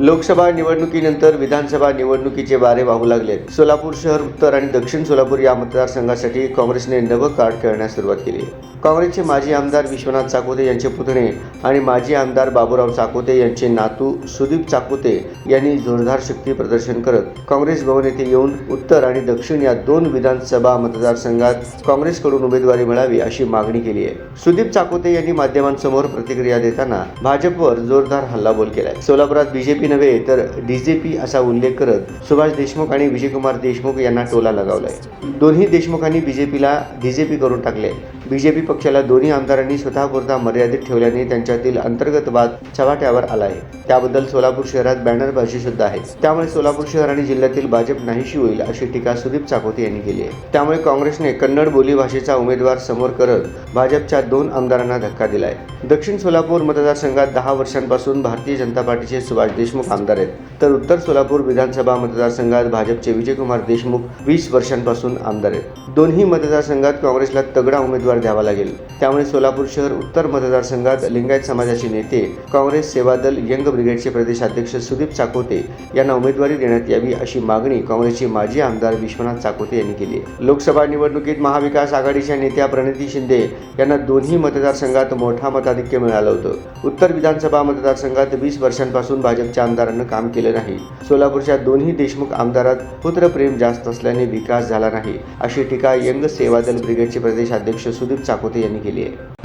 लोकसभा निवडणुकीनंतर विधानसभा निवडणुकीचे वारे वाहू लागले सोलापूर शहर उत्तर आणि दक्षिण सोलापूर या मतदारसंघासाठी काँग्रेसने नवं कार्ड खेळण्यास सुरुवात केली. काँग्रेसचे माजी आमदार विश्वनाथ चाकोते यांचे पुतणे आणि माजी आमदार बाबूराव चाकोते यांचे नातू सुदीप चाकोते यांनी जोरदार शक्ती प्रदर्शन करत काँग्रेस भवन येथे येऊन उत्तर आणि दक्षिण या दोन विधानसभा मतदारसंघात काँग्रेसकडून उमेदवारी मिळावी अशी मागणी केली आहे. सुदीप चाकोते यांनी माध्यमांसमोर प्रतिक्रिया देताना भाजपवर जोरदार हल्लाबोल केलाय. सोलापुरात बीजेपी नव्हे तर डी जे पी असा उल्लेख करत सुभाष देशमुख आणि विजयकुमार देशमुख यांना टोला लगावलाय. दोन्ही देशमुखांनी बीजेपीला डी जे पी करून टाकले बीजेपी पक्षाला दोन्ही आमदारांनी स्वतःपुरता मर्यादित ठेवल्याने त्यांच्यातील अंतर्गत वाद चव्हाट्यावर आला आहे. त्याबद्दल सोलापूर शहरात बॅनरबाजी सुद्धा आहे. त्यामुळे सोलापूर शहर आणि जिल्ह्यातील भाजप नाहीशी होईल अशी टीका सुदीप चाकोते यांनी केली आहे. त्यामुळे काँग्रेसने कन्नड बोलीभाषेचा उमेदवार समोर करत भाजपच्या दोन आमदारांना धक्का दिलाय. दक्षिण सोलापूर मतदारसंघात दहा वर्षांपासून भारतीय जनता पार्टीचे सुभाष देशमुख आमदार आहेत. तर उत्तर सोलापूर विधानसभा मतदारसंघात भाजपचे विजयकुमार देशमुख वीस वर्षांपासून आमदार आहेत. दोन्ही मतदारसंघात काँग्रेसला तगडा उमेदवार द्यावा लागेल. त्यामुळे सोलापूर शहर उत्तर मतदारसंघात लिंगायत समाजाचे नेते काँग्रेस सेवा दल यंग ब्रिगेडचे प्रदेशाध्यक्ष सुदीप चाकोते यांना उमेदवारी देण्यात यावी अशी मागणी काँग्रेसचे माजी आमदार विश्वनाथ चाकोते यांनी केली लोकसभा निवडणुकीत महाविकास आघाडीच्या नेत्या प्रणिती शिंदे यांना दोन्ही मतदारसंघात मोठा मताधिक्य मिळालं होतं. उत्तर विधानसभा मतदारसंघात वीस वर्षांपासून भाजपच्या आमदारांना काम केलं नाही. सोलापूरच्या दोन्ही देशमुख आमदारात पुत्रप्रेम जास्त असल्याने विकास झाला नाही अशी टीका यंग सेवा दल ब्रिगेडचे प्रदेशाध्यक्ष सुदीप चाकोते यांनी केली आहे.